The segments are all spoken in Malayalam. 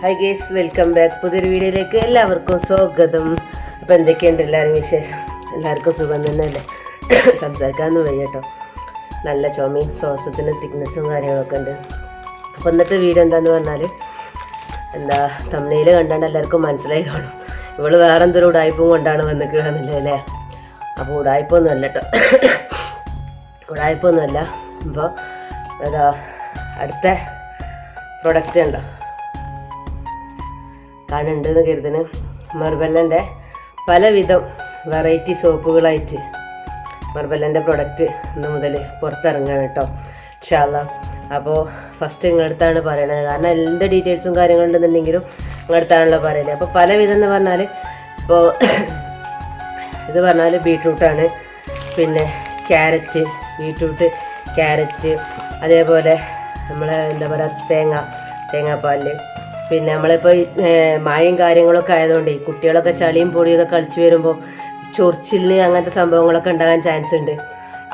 ഹായ് ഗേസ് വെൽക്കം ബാക്ക് പുതിയൊരു വീഡിയോയിലേക്ക് എല്ലാവർക്കും സ്വാഗതം. അപ്പോൾ എന്തൊക്കെയുണ്ട് എല്ലാവരും വിശേഷം? എല്ലാവർക്കും സുഖം തന്നെയല്ലേ? സംസാരിക്കാമെന്ന് വയ്യ കേട്ടോ. നല്ല ചുമയും ശ്വാസത്തിന് തിക്നെസ്സും കാര്യങ്ങളൊക്കെ ഉണ്ട്. അപ്പോൾ ഇന്നത്തെ വീഡിയോ എന്താന്ന് പറഞ്ഞാൽ എന്താ തമിഴിൽ കണ്ടാണ്ട് എല്ലാവർക്കും മനസ്സിലായി കാണും. ഇവൾ വേറെ എന്തൊരു ഉടായ്പും കൊണ്ടാണ് വന്നിട്ടുള്ളതെന്നില്ല? അല്ലേ? അപ്പോൾ ഉടായ്പൊന്നും അല്ല കേട്ടോ. ഉടായ്പൊന്നുമല്ല. അപ്പോൾ ഏതാ അടുത്ത പ്രൊഡക്റ്റ് ഉണ്ടോ? കാണുന്നുണ്ട് എന്ന് കരുതുന്നു. മർബല്ലന്റെ പലവിധം വെറൈറ്റി സോപ്പുകളായിട്ട് മർബല്ലന്റെ പ്രൊഡക്റ്റ് ഇന്ന് മുതൽ പുറത്തിറങ്ങുകയാണ് കേട്ടോ. ഷാല അപ്പോൾ ഫസ്റ്റ് നിങ്ങളടുത്താണ് പറയുന്നത് കാരണം എല്ലാ ഡീറ്റെയിൽസും കാര്യങ്ങളും കാര്യങ്ങളുണ്ടെന്നുണ്ടെങ്കിലും നിങ്ങളടുത്താണല്ലോ പറയുന്നത് അപ്പോൾ പലവിധം എന്ന് പറഞ്ഞാൽ ഇപ്പോൾ ഇത് പറഞ്ഞാൽ ബീട്രൂട്ടാണ് പിന്നെ ക്യാരറ്റ് ബീട്രൂട്ട് ക്യാരറ്റ് അതേപോലെ നമ്മൾ എന്താ പറയുക തേങ്ങ തേങ്ങാപ്പാൽ പിന്നെ നമ്മളിപ്പോൾ മഴയും കാര്യങ്ങളൊക്കെ ആയതുകൊണ്ട് കുട്ടികളൊക്കെ ചളിയും പൊടിയൊക്കെ കളിച്ചു വരുമ്പോൾ ചൊറിച്ചിലിന് അങ്ങനത്തെ സംഭവങ്ങളൊക്കെ ഉണ്ടാകാൻ ചാൻസ് ഉണ്ട്.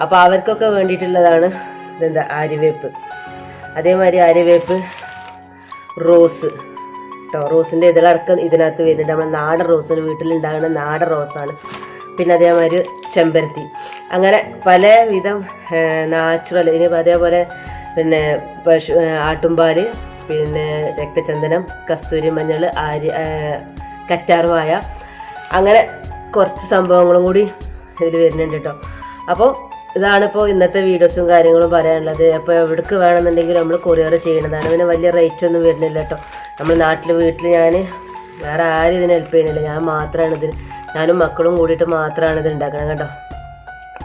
അപ്പോൾ അവർക്കൊക്കെ വേണ്ടിയിട്ടുള്ളതാണ് ഇതെന്താ ആര്യവേപ്പ് അതേമാതിരി ആര്യവേപ്പ് റോസ്. കേട്ടോ റോസിന്റെ ഇതിലടക്കം ഇതിനകത്ത് വരുന്നുണ്ട്. നമ്മൾ നാടൻ റോസിന് വീട്ടിലുണ്ടാകുന്ന നാടൻ റോസാണ്. പിന്നെ അതേമാതിരി ചെമ്പരത്തി. അങ്ങനെ പലവിധം നാച്ചുറൽ ഇനി അതേപോലെ പിന്നെ പശു ആട്ടുംപാൽ പിന്നെ രക്തചന്ദനം കസ്തൂരി മഞ്ഞൾ ആര്യ കറ്റാർവായ. അങ്ങനെ കുറച്ച് സംഭവങ്ങളും കൂടി ഇതിൽ വരുന്നുണ്ട് കേട്ടോ അപ്പോൾ ഇതാണിപ്പോൾ ഇന്നത്തെ വീഡിയോസും കാര്യങ്ങളും പറയാനുള്ളത്. അപ്പോൾ എവിടേക്ക് വേണമെന്നുണ്ടെങ്കിൽ നമ്മൾ കൊറിയർ ചെയ്യണതാണ്. പിന്നെ വലിയ റേറ്റ് ഒന്നും വരുന്നില്ല കേട്ടോ നമ്മൾ നാട്ടിൽ വീട്ടിൽ ഞാൻ വേറെ ആരും ഇതിന് ഹെൽപ്പ് ചെയ്യുന്നില്ല. ഞാൻ മാത്രമാണ് ഇതിന് ഞാനും മക്കളും കൂടിയിട്ട് മാത്രമാണ് ഇത് ഉണ്ടാക്കണം കേട്ടോ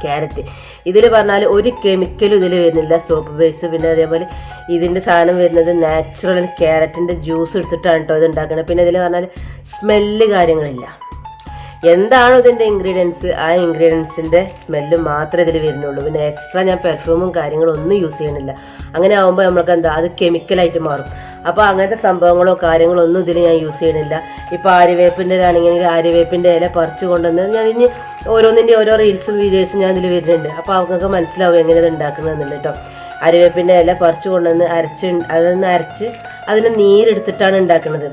ക്യാരറ്റ്. ഇതിൽ പറഞ്ഞാൽ ഒരു കെമിക്കലും ഇതിൽ വരുന്നില്ല. സോപ്പ് ബേസ് പിന്നെ അതേപോലെ ഇതിന്റെ സാധനം വരുന്നത് നാച്ചുറൽ ക്യാരറ്റിന്റെ ജ്യൂസ് എടുത്തിട്ടാണ് കേട്ടോ ഇത് ഉണ്ടാക്കുന്നത് പിന്നെ ഇതിൽ പറഞ്ഞാൽ സ്മെല്ല് കാര്യങ്ങളില്ല. എന്താണോ ഇതിന്റെ ഇൻഗ്രീഡിയൻസ് ആ ഇൻഗ്രീഡിയൻസിന്റെ സ്മെല്ല് മാത്രമേ ഇതിൽ വരുന്നുള്ളൂ. പിന്നെ എക്സ്ട്രാ ഞാൻ പെർഫ്യൂമും കാര്യങ്ങളും ഒന്നും യൂസ് ചെയ്യണില്ല അങ്ങനെ ആകുമ്പോൾ നമ്മൾക്ക് എന്താ അത് കെമിക്കലായിട്ട് മാറും. അപ്പോൾ അങ്ങനത്തെ സംഭവങ്ങളോ കാര്യങ്ങളോ ഒന്നും ഇതിൽ ഞാൻ യൂസ് ചെയ്യണില്ല ഇപ്പോൾ ആര്യവേപ്പിന്റെ ആണെങ്കിൽ ആര്യവേപ്പിന്റെ ഇല പറിച്ചു കൊണ്ടുവന്ന് ഞാൻ ഇനി ഓരോന്നിന്റെ ഓരോ റീൽസും വീഡിയോസും ഞാൻ ഇതിൽ വരുന്നുണ്ട്. അപ്പോൾ അവർക്ക് മനസ്സിലാവും എങ്ങനെ ഇത് ഉണ്ടാക്കുന്നതെന്നുള്ളത് കേട്ടോ അരിവേപ്പിന്റെ ഇല പറിച്ചു കൊണ്ടുവന്ന് അരച്ച് അതൊന്ന് അരച്ച് അതിന് നീരെടുത്തിട്ടാണ് ഉണ്ടാക്കുന്നത്.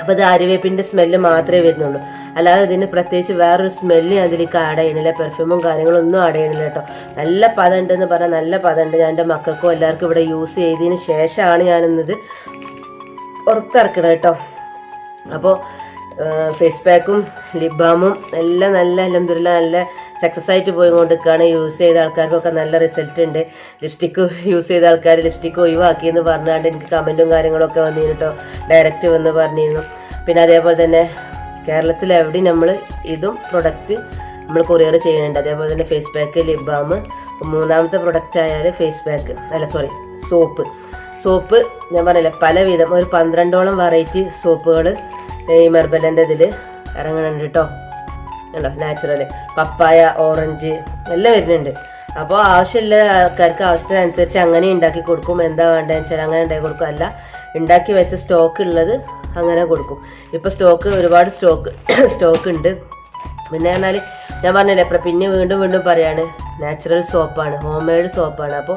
അപ്പോൾ അത് അരിവേപ്പിന്റെ സ്മെല്ല് മാത്രമേ വരുന്നുള്ളൂ. അല്ലാതെ ഇതിന് പ്രത്യേകിച്ച് വേറൊരു സ്മെല്ല് അതിലേക്ക് ആഡ് ചെയ്യണില്ല പെർഫ്യൂമും കാര്യങ്ങളും ഒന്നും ആഡ് ചെയ്യണില്ല കേട്ടോ. നല്ല പദം ഉണ്ട് എന്ന് പറഞ്ഞാൽ നല്ല പദം ഉണ്ട് ഞാൻ എന്റെ മക്കൾക്കും എല്ലാവർക്കും ഇവിടെ യൂസ് ചെയ്തതിന് ശേഷമാണ് ഞാനിന്നത് പുറത്തിറക്കണം കേട്ടോ. അപ്പോൾ ഫേസ് പാക്കും ലിപ് ബാമും എല്ലാം നല്ല അലഹദില്ല നല്ല സക്സസ് ആയിട്ട് പോയി കൊണ്ടിരിക്കുകയാണ് യൂസ് ചെയ്ത ആൾക്കാർക്കൊക്കെ നല്ല റിസൾട്ട് ഉണ്ട്. ലിപ്സ്റ്റിക്ക് യൂസ് ചെയ്ത ആൾക്കാർ ലിപ്സ്റ്റിക്ക് ഒഴിവാക്കി എന്ന് പറഞ്ഞാണ്ട് എനിക്ക് കമന്റും കാര്യങ്ങളൊക്കെ വന്നിരുന്നു കേട്ടോ. ഡയറക്റ്റ് വന്ന് പറഞ്ഞിരുന്നു. പിന്നെ അതേപോലെ തന്നെ കേരളത്തിൽ എവിടെയും നമ്മൾ ഇതും പ്രൊഡക്റ്റ് നമ്മൾ കൊറിയർ ചെയ്യുന്നുണ്ട്. അതേപോലെ തന്നെ ഫേസ് പാക്ക് ലിപ് ബാം മൂന്നാമത്തെ പ്രൊഡക്റ്റ് ആയാൽ ഫേസ് പാക്ക് അല്ല സോറി സോപ്പ് സോപ്പ് ഞാൻ പറഞ്ഞില്ല പലവിധം ഒരു പന്ത്രണ്ടോളം വെറൈറ്റി സോപ്പുകൾ ഈ മെർബലന്റെ ഇതിൽ ഇറങ്ങുന്നുണ്ട് കേട്ടോ ഉണ്ടോ നാച്ചുറൽ പപ്പായ ഓറഞ്ച് എല്ലാം വരുന്നുണ്ട്. അപ്പോൾ ആവശ്യമുള്ള ആൾക്കാർക്ക് ആവശ്യത്തിനനുസരിച്ച് അങ്ങനെ ഉണ്ടാക്കി കൊടുക്കും. എന്താ വേണ്ടതെന്ന് വെച്ചാൽ അങ്ങനെ ഉണ്ടാക്കി കൊടുക്കും. അല്ല ഉണ്ടാക്കി വെച്ച സ്റ്റോക്ക് ഉള്ളത് അങ്ങനെ കൊടുക്കും. ഇപ്പോൾ സ്റ്റോക്ക് ഒരുപാട് സ്റ്റോക്ക് സ്റ്റോക്ക് ഉണ്ട്. പിന്നെ പറഞ്ഞാൽ ഞാൻ പറഞ്ഞില്ലേ അപ്പം പിന്നെ വീണ്ടും വീണ്ടും പറയാണ് നാച്ചുറൽ സോപ്പാണ് ഹോം മെയ്ഡ് സോപ്പാണ് അപ്പോൾ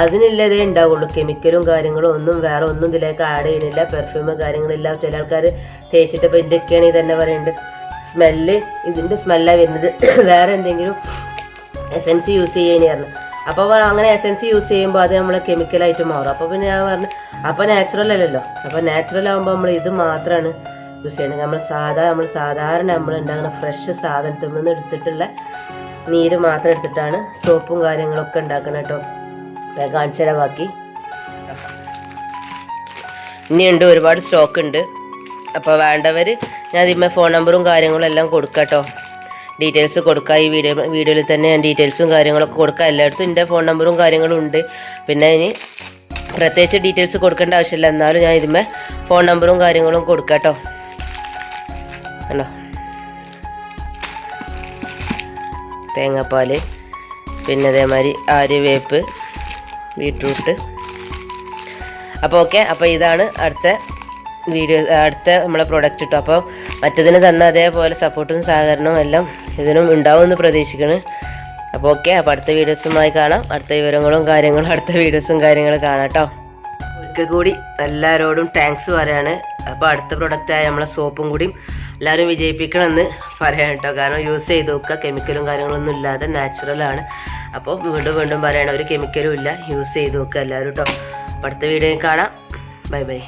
അതിനുള്ളതേ ഉണ്ടാവുള്ളൂ. കെമിക്കലും കാര്യങ്ങളും ഒന്നും വേറെ ഒന്നും ഇതിലേക്ക് ആഡ് ചെയ്യണില്ല. പെർഫ്യൂം കാര്യങ്ങളില്ല ചില ആൾക്കാർ തേച്ചിട്ട് ഇപ്പോൾ ഇതൊക്കെയാണ് തന്നെ പറയുന്നുണ്ട് സ്മെല്ല് ഇതിന്റെ സ്മെല്ലാണ് വരുന്നത്. വേറെ എന്തെങ്കിലും എസൻസ് യൂസ് ചെയ്യുന്നതായിരുന്നു അപ്പോൾ അങ്ങനെ എസൻസ് യൂസ് ചെയ്യുമ്പോൾ അത് നമ്മൾ കെമിക്കലായിട്ട് മാറും. അപ്പോൾ പിന്നെ ഞാൻ പറഞ്ഞു അപ്പോൾ നാച്ചുറൽ അല്ലല്ലോ. അപ്പോൾ നാച്ചുറൽ ആകുമ്പോൾ നമ്മൾ ഇത് മാത്രമാണ് യൂസ് ചെയ്യണത് നമ്മൾ സാധാ നമ്മൾ സാധാരണ നമ്മൾ ഉണ്ടാകുന്ന ഫ്രഷ് സാധനത്തിൽ നിന്ന് എടുത്തിട്ടുള്ള നീര് മാത്രം എടുത്തിട്ടാണ് സോപ്പും കാര്യങ്ങളൊക്കെ ഉണ്ടാക്കണം കേട്ടോ. ഞാൻ കാണിച്ചു തരാം ബാക്കി. ഇനിയുണ്ട് ഒരുപാട് സ്റ്റോക്ക് ഉണ്ട്. അപ്പോൾ വേണ്ടവർ ഞാൻ ഇതിന്മേ ഫോൺ നമ്പറും കാര്യങ്ങളും എല്ലാം കൊടുക്കാം കേട്ടോ. ഡീറ്റെയിൽസ് കൊടുക്കാം. ഈ വീഡിയോ വീഡിയോയിൽ തന്നെ ഞാൻ ഡീറ്റെയിൽസും കാര്യങ്ങളൊക്കെ കൊടുക്കാം. എല്ലായിടത്തും എന്റെ ഫോൺ നമ്പറും കാര്യങ്ങളും ഉണ്ട്. പിന്നെ ഇനി പ്രത്യേകിച്ച് ഡീറ്റെയിൽസ് കൊടുക്കേണ്ട ആവശ്യമില്ല. എന്നാലും ഞാൻ ഇതിന്മേ ഫോൺ നമ്പറും കാര്യങ്ങളും കൊടുക്കാം കേട്ടോ ഹലോ തേങ്ങാപ്പാൽ പിന്നെ അതേമാതിരി ആര്യവേപ്പ് ബീട്രൂട്ട്. അപ്പോൾ ഓക്കെ അപ്പോൾ ഇതാണ് അടുത്ത വീഡിയോ അടുത്ത നമ്മളെ പ്രൊഡക്റ്റ് കിട്ടും അപ്പോൾ മറ്റതിന് തന്ന അതേപോലെ സപ്പോർട്ടും സഹകരണവും എല്ലാം ഇതിനും ഉണ്ടാവുമെന്ന് പ്രതീക്ഷിക്കുന്നു അപ്പോൾ ഓക്കെ അപ്പോൾ അടുത്ത വീഡിയോസുമായി കാണാം. അടുത്ത വിവരങ്ങളും കാര്യങ്ങളും അടുത്ത വീഡിയോസും കാര്യങ്ങളും കാണാം കേട്ടോ. ഒരിക്കൽ കൂടി എല്ലാവരോടും താങ്ക്സ് പറയാണ്. അപ്പോൾ അടുത്ത പ്രൊഡക്റ്റായ നമ്മളെ സോപ്പും കൂടിയും എല്ലാവരും വിജയിപ്പിക്കണമെന്ന് പറയാം കേട്ടോ. കാരണം യൂസ് ചെയ്ത് നോക്കുക. കെമിക്കലും കാര്യങ്ങളൊന്നും ഇല്ലാതെ നാച്ചുറലാണ് അപ്പോൾ വീണ്ടും വീണ്ടും പറയണം ഒരു കെമിക്കലും ഇല്ല. യൂസ് ചെയ്ത് നോക്കുക എല്ലാവരും കേട്ടോ. അടുത്ത വീഡിയോയിൽ കാണാം. Bye bye